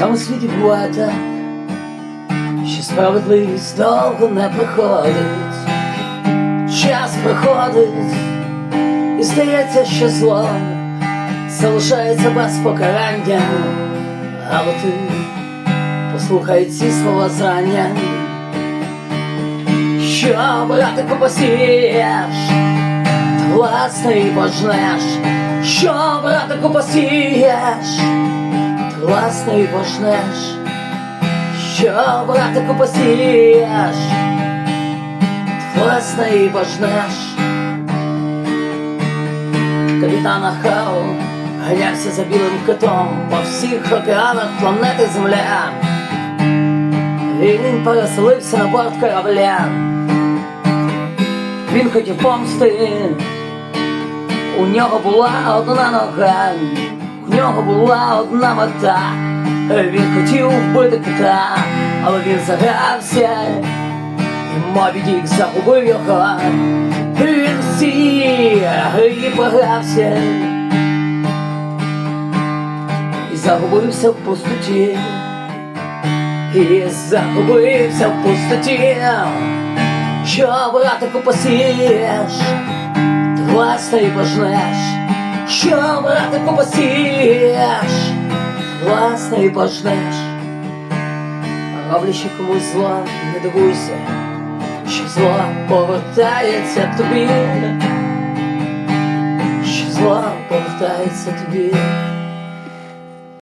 цьому світі буває що справедливість довго не приходить. Час приходить, і здається, що зло залишається без покарання, але ти послухай ці слова зрання, що братику посієш, власне і пожнеш, що братику посієш, і пожнеш, що братику посієш, і пожнеш. Капітан Ахау ганявся за білим китом по всіх океанах планети Земля. І Він переселився на борт корабля. Він хотів помсти. У нього була одна нога, у нього була одна мета. Він хотів вбити кита, але він загрався, і Мобі Дік загубив його. Він всі грі програвся і загубився в пустоті, і загубився в пустоті, що братику посієш, власне і пожнеш, що братику посієш, власне і пожнеш, роблячи комусь зло, не дивуйся що зло повертається тобі, що зло повертається тобі.